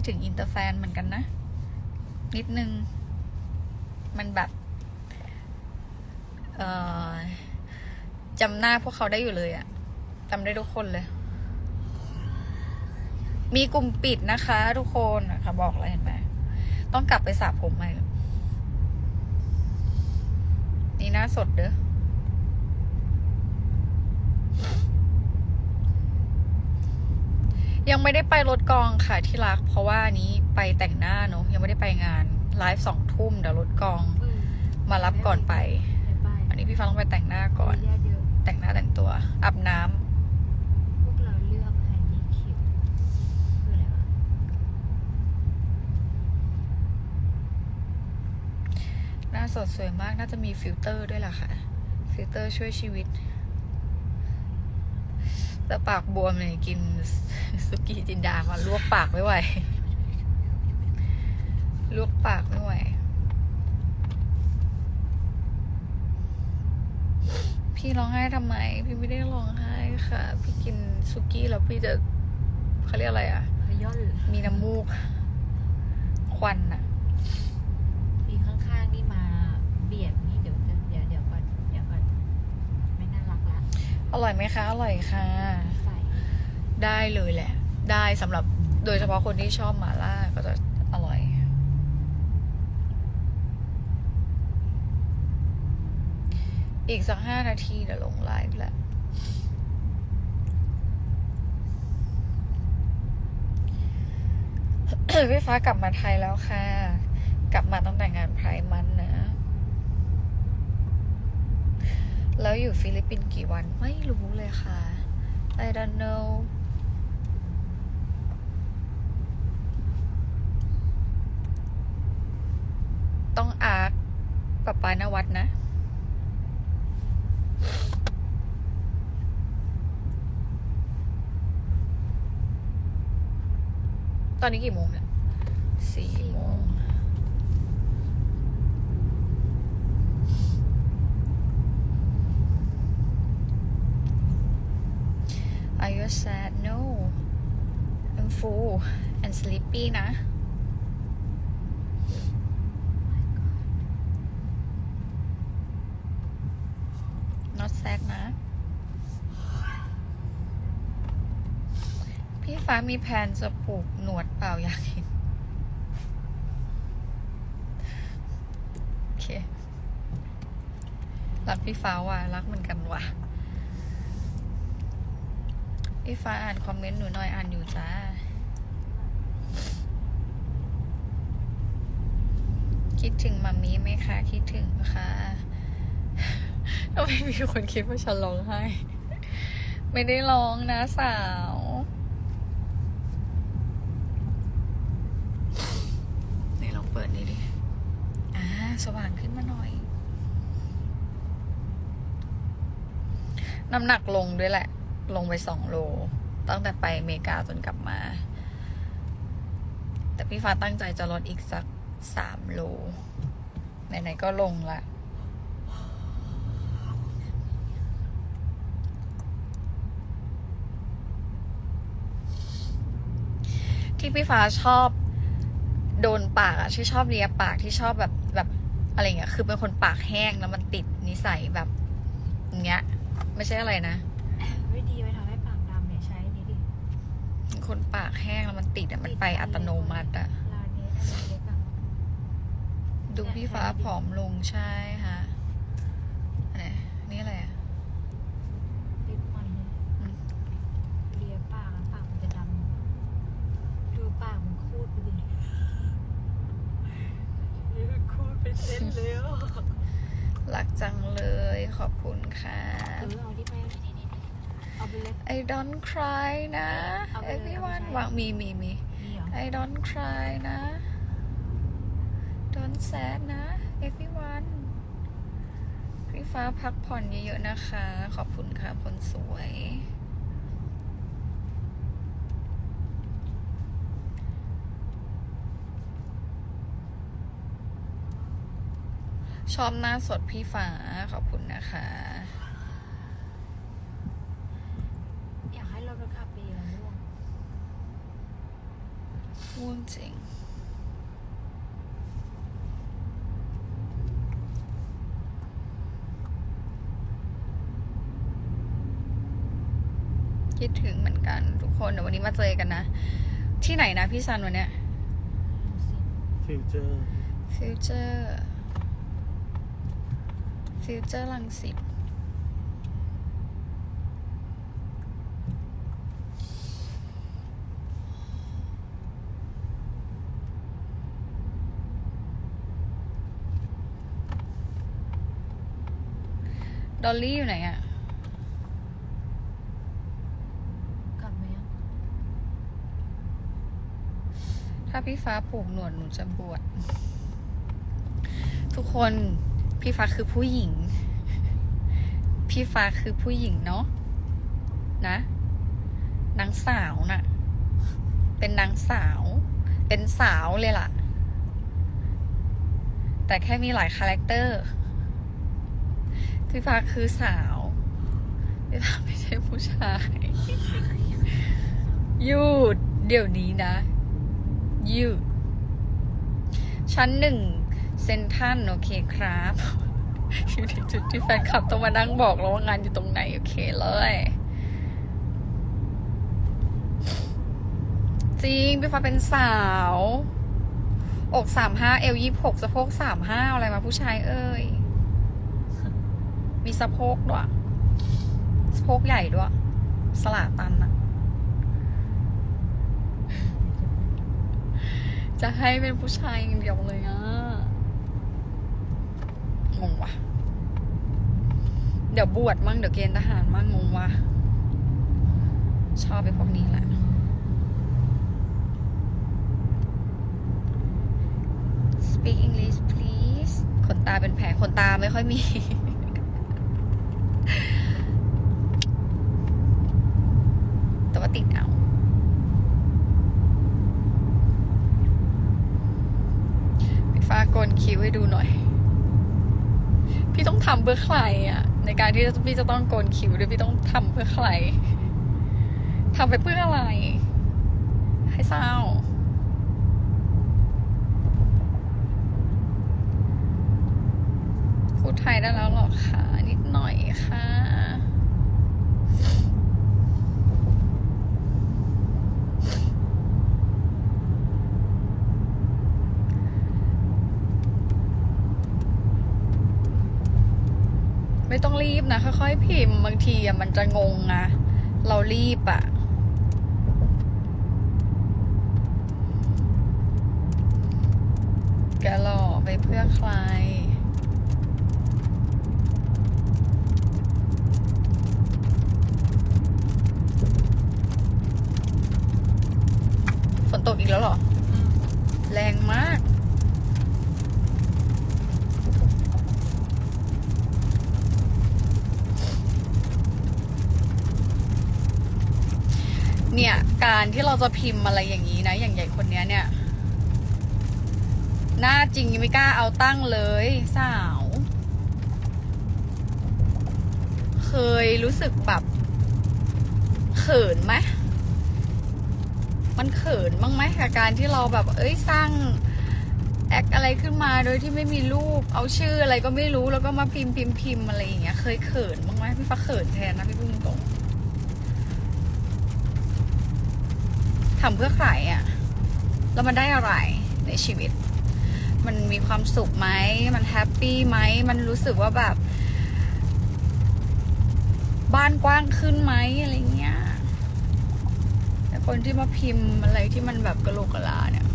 ดถึงอินเตอร์แฟนเหมือนกันนะ นิดนึง มันแบบเออจำหน้าพวกเขาได้อยู่เลยอะจำได้ทุกคนเลย มีกลุ่มปิดนะคะ ทุกคนนะคะบอกเลยเห็นไหมต้องกลับไปสระผมใหม่นี่หน้าสดเด้อ ยังไม่ได้ไปรถกองค่ะที่รัก เพราะว่าอันนี้ไปแต่งหน้าเนอะยังไม่ได้ไปงานไลฟ์สองทุ่มเดี๋ยวรถกองเออมารับก่อนไปไปไป อันนี้พี่ฟ้าต้องไปแต่งหน้าก่อนญาติเยอะแต่งหน้าแต่งตัวอาบน้ำพวกเราเลือกไฮนีคิวคืออะไรวะหน้าสดสวยมากน่าจะมีฟิลเตอร์ด้วยล่ะค่ะ ฟิลเตอร์ช่วยชีวิต แต่ปากบวมเลยกินสุกี้จินดามาลวกปากไม่ไหวลวกปากไม่ไหวพี่ร้องไห้ทำไม พี่ไม่ได้ร้องไห้ค่ะ พี่กินสุกี้แล้วพี่จะเขาเรียกอะไรอะขย่อนมีน้ำมูก ควันอะมีข้างๆนี่มาเบียดนี่เดี๋ยวจะเดี๋ยวเดี๋ยวก่อนเดี๋ยวก่อนไม่น่ารักละอร่อยไหมคะ อร่อยค่ะใส่ ได้เลยแหละ ได้สำหรับโดยเฉพาะคนที่ชอบหมาล่าก็จะอร่อยอีกสักห้านาทีเดี๋ยวลงไลฟ์แหละพี่ฟ้ากลับมาไทยแล้วค่ะ กลับมาตั้งแต่งานไพร์มันนะ แล้วอยู่ฟิลิปปินส์กี่วันไม่รู้เลยค่ะ I don't know ต้องอาร์ตปะปานวัดนะ ตอนนี้กี่โมงเนี่ยสี่โมง Are you sad? No. I'm full and sleepy นะ not sad นะ พี่ฟ้ามีแผนจะปลูกหนวดเปล่าอยากเห็นโอเค รักพี่ฟ้าว่ะรักเหมือนกันว่ะ พี่ฟ้าอ่านคอมเมนต์หนูหน่อยอ่านอยู่จ้าคิดถึงมัมมี่ไหมคะ คิดถึงค่ะ ทำไมมีคนคิดว่าฉันร้องไห้ ไม่ได้ร้องนะสาว ไหนลองเปิดนี่ดิ อ่า สว่างขึ้นมาหน่อย น้ำหนักลงด้วยแหละ ลงไปสองโล ตั้งแต่ไปอเมริกาจนกลับมา แต่พี่ฟ้าตั้งใจจะลดอีกสักสามโล ไหนๆก็ลงละ ที่พี่ฟ้าชอบโดนปากอะที่ชอบเลียปากที่ชอบแบบแบบอะไรเงี้ยคือเป็นคนปากแห้งแล้วมันติดนิสัยแบบอย่างเงี้ย ไม่ใช่อะไรนะไม่ดีไปทำให้ปากดำเนี่ยใช้นี่ดิคนปากแห้งแล้วมันติดอะมันไปอัตโนมัติอะลาเนสอะไรเล็กอะดูพี่ฟ้าผอมลงใช่ฮะนี่อะไรอะ ลิปมันเนี่ย อืม เลียปากแล้วปากมันจะดำดูปากมันคูดไปดินี่มันคูด เป็นเส้นเลยอะรักจังเลยขอบคุณค่ะ เออเอาที่ไปเอาที่นี่เอาไปเล็ก I don't cry นะ เอาไปเลย everyone เอาไปใช้วางมีมีมี นี่เหรอ I don't cry นะ don't sad นะ everyone พี่ฟ้าพักผ่อนเยอะๆนะคะ ขอบคุณค่ะคนสวย ชอบหน้าสดพี่ฟ้าขอบคุณนะคะ อยากให้รถราคาปีละม่วงง่วงจริงคิดถึงเหมือนกันทุกคนเดี๋ยววันนี้มาเจอกันนะ ที่ไหนนะพี่ซันวันเนี้ยฟิวเจอร์ฟิวเจอร์ ฟิวเจอร์ลังสิตดอลลี่อยู่ไหนอะกลับไหมอะถ้าพี่ฟ้าผูกหนวดหนูจะบวช ทุกคน พี่ฟ้าคือผู้หญิง พี่ฟ้าคือผู้หญิงเนาะนะนางสาวน่ะ เป็นนางสาว เป็นสาวเลยล่ะ แต่แค่มีหลายคาแรคเตอร์ พี่ฟ้าคือสาวพี่ฟ้าไม่ใช่ผู้ชาย หยุด เดี๋ยวนี้นะหยุดชั้นหนึ่ง เซนทันโอเคครับอยู่ในจุดที่แฟนคลับต้องมานั่งบอกแล้วว่างานอยู่ตรงไหน โอเคเลย จริงพี่ฟ้าเป็นสาว อกสามห้าเอวยี่หกสะโพกสามห้าอะไรมาผู้ชายเอ้ย มีสะโพกด้วย สะโพกใหญ่ด้วย สลาตันอะจะให้เป็นผู้ชายอย่างเดียวเลยอะ งงวะเดี๋ยวบวชมั่งเดี๋ยวเกณฑ์ทหารมั่งงงวะชอบไปพวกนี้แหละ speak English please ขนตาเป็นแผลขนตาไม่ค่อยมี แต่ว่าติดเอาพี่ฟ้าโกนคิ้วให้ดูหน่อย พี่ต้องทำเพื่อใครอะในการที่พี่จะต้องโกนคิ้วหรือพี่ต้องทำเพื่อใครทำไปเพื่ออะไร ให้เศร้าพูดไทยได้แล้วหรอคะนิดหน่อยค่ะ ไม่ต้องรีบนะค่อยๆพิมพ์บางทีอะมันจะงงอะเรารีบอะแกหล่อไปเพื่อใคร ฝนตกอีกแล้วเหรอ แรงมาก เนี่ย การ ที่เราจะพิมพ์อะไรอย่างนี้นะ อย่างใหญ่คนเนี้ยเนี่ย หน้าจริงยังไม่กล้าเอาตั้งเลยสาว เคยรู้สึกแบบเขินไหมมันเขินบ้างไหมกับการที่เราแบบ เอ้ยสร้างแอคอะไรขึ้นมาโดยที่ไม่มีรูป เอาชื่ออะไรก็ไม่รู้แล้วก็มาพิมพ์พิมพ์พิมพ์อะไรอย่างเงี้ย เคยเขินบ้างไหมพี่ฟ้าเขินแทนนะพี่พูดตรงๆ ทำเพื่อใครอะ่ะ แล้วมันได้อะไรในชีวิต มันมีความสุขไหม มันแฮปปี้ไหม มันรู้สึกว่าแบบ บ้านกว้างขึ้นไหมอะไรเงี้ยแต่คนที่มาพิมพ์อะไรที่มันแบบกะโหลกกะลาเนี่ย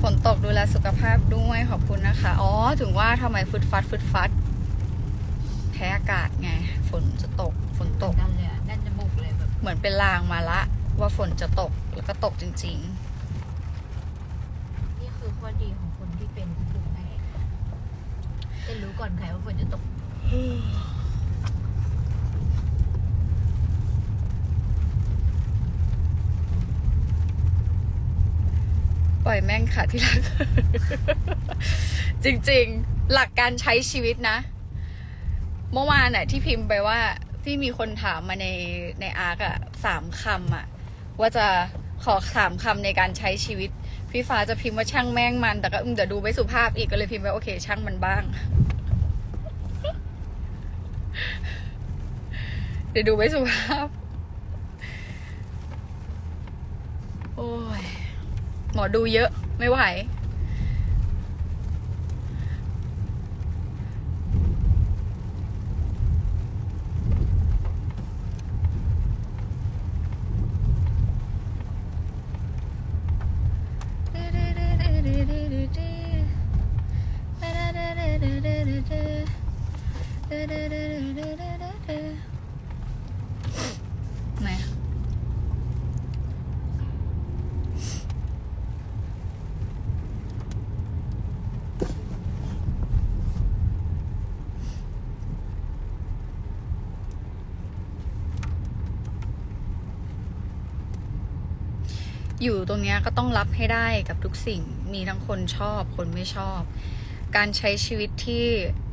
ฝนตกดูแลสุขภาพด้วยขอบคุณนะคะ อ๋อ ถึงว่าทำไมฟึดฟัดฟึดฟัด แพ้อากาศไง ฝนจะตก ฝนตก นั่นเลยอะแน่นจมูกเลยแบบ เหมือนเป็นลางมาละ ว่าฝนจะตก แล้วก็ตกจริง นี่คือข้อดีของคนที่เป็นภูมิแพ้จะรู้ก่อนใครว่าฝนจะตก ๆ ปล่อยแม่งค่ะที่รัก จริงๆ หลักการใช้ชีวิตนะ เมื่อวานน่ะที่พิมพ์ไปว่าที่มีคนถามมาในในอาร์กอะสามคำอะว่าจะขอสามคำในการใช้ชีวิต พี่ฟ้าจะพิมพ์ว่าช่างแม่งมัน แต่ก็อืมเดี๋ยวดูไม่สุภาพอีกก็เลยพิมพ์ไปโอเค ช่างมันบ้าง เดี๋ยวดูไม่สุภาพ โอ้ยหมอดูเยอะไม่ไหว ไหนอะอยู่ตรงเนี้ยก็ต้องรับให้ได้กับทุกสิ่ง มีทั้งคนชอบ คนไม่ชอบ การใช้ชีวิตที่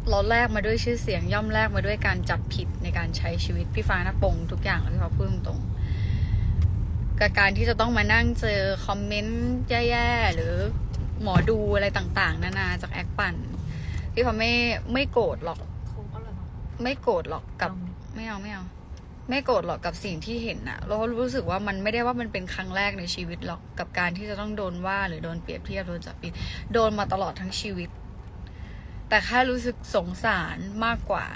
เราแลกมาด้วยชื่อเสียงย่อมแลกมาด้วยการจับผิดในการใช้ชีวิตพี่ฟ้านะปงทุกอย่างแล้วพี่ฟ้าพูดตรงๆกับการที่จะต้องมานั่งเจอคอมเมนต์แย่ๆหรือหมอดูอะไรต่าง ๆ นานาจากแอคปั่นพี่ฟ้าไม่ไม่โกรธหรอกโค้งอร่อยมากไม่โกรธหรอกกับลองดิไม่เอาไม่เอาไม่โกรธหรอกกับสิ่งที่เห็นอะเราก็รู้สึกว่ามันไม่ได้ว่ามันเป็นครั้งแรกในชีวิตหรอกกับการที่จะต้องโดนว่าหรือโดนเปรียบเทียบโดนจับผิดโดนมาตลอดทั้งชีวิต แต่แค่รู้สึกสงสารมากกว่า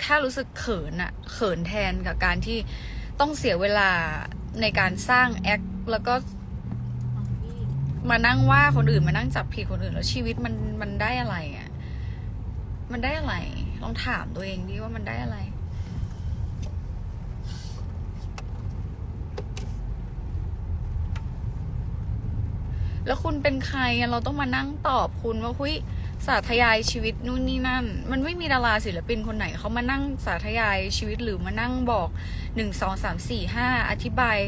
แค่รู้สึกเขินอะเขินแทนกับการที่ต้องเสียเวลาในการสร้างแอคแล้วก็มานั่งว่าคนอื่นมานั่งจับผิดคนอื่น แล้วชีวิตมันมันได้อะไรอะมันได้อะไร ลองถามตัวเองดิว่ามันได้อะไรแล้วคุณเป็นใครอะเราต้องมานั่งตอบคุณว่าคุย สาธยายชีวิตนู่นนี่นั่น มันไม่มีดาราศิลปินคนไหนเขามานั่งสาธยายชีวิตหรือมานั่งบอกหนึ่งสองสามสี่ห้าอธิบาย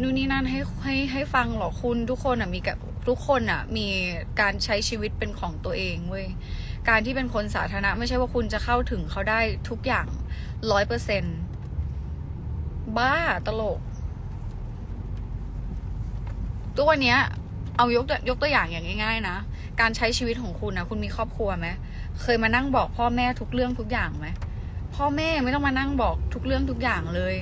นู่นนี่นั่นให้ให้ให้ฟังหรอกคุณทุกคนอะมีกับทุกคนอะมีการใช้ชีวิตเป็นของตัวเองเว้ยการที่เป็นคนสาธารณะไม่ใช่ว่าคุณจะเข้าถึงเขาได้ทุกอย่างร้อยเปอร์เซ็นบ้าตลกตัวเนี้ยเอายกยกตัวอย่างอย่างง่าย ๆ นะ การใช้ชีวิตของคุณนะคุณมีครอบครัวไหมเคยมานั่งบอกพ่อแม่ทุกเรื่องทุกอย่างไหมพ่อแม่ไม่ต้องมานั่งบอกทุกเรื่องทุกอย่างเลย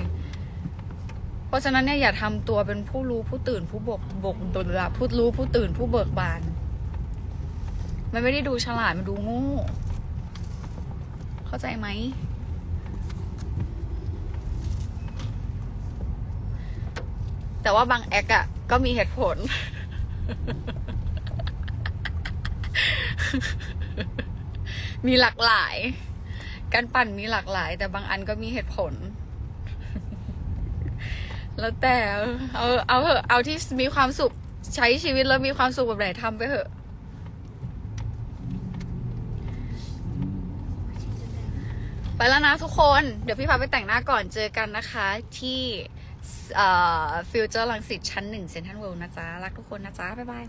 เพราะฉะนั้นเนี่ยอย่าทำตัวเป็นผู้รู้ผู้ตื่นผู้บกบกตุละผู้รู้ผู้ตื่นผู้เบิกบาน มันไม่ได้ดูฉลาดมันดูโงูเข้าใจไหมแต่ว่าบางแอคอะก็มีเหตุผล มีหลากหลาย การปั่นมีหลากหลาย แต่บางอันก็มีเหตุผล แล้วแต่ เอาเอาเถอะเอาที่มีความสุขใช้ชีวิตแล้วมีความสุขแบบไหนทำไปเถอะไปแล้วนะทุกคน เดี๋ยวพี่พาไปแต่งหน้าก่อนเจอกันนะคะที่ฟิวเจอร์ลังสิตชั้นหนึ่งเซ็นทรัลเวิลด์นะจ๊ะ รักทุกคนนะจ๊ะ บ๊ายบาย